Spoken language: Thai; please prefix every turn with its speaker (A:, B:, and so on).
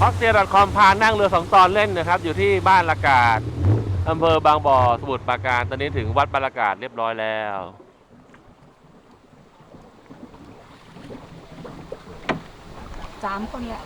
A: ยคอมพานั่งเรือสองตอนเล่นนะครับ อยู่ที่บ้านละกาดอำเภอบางบ่อสมุทรปราการตอนนี้ถึงวัดบรรลากาศเรียบร้อยแล้ว
B: สามคนแหละ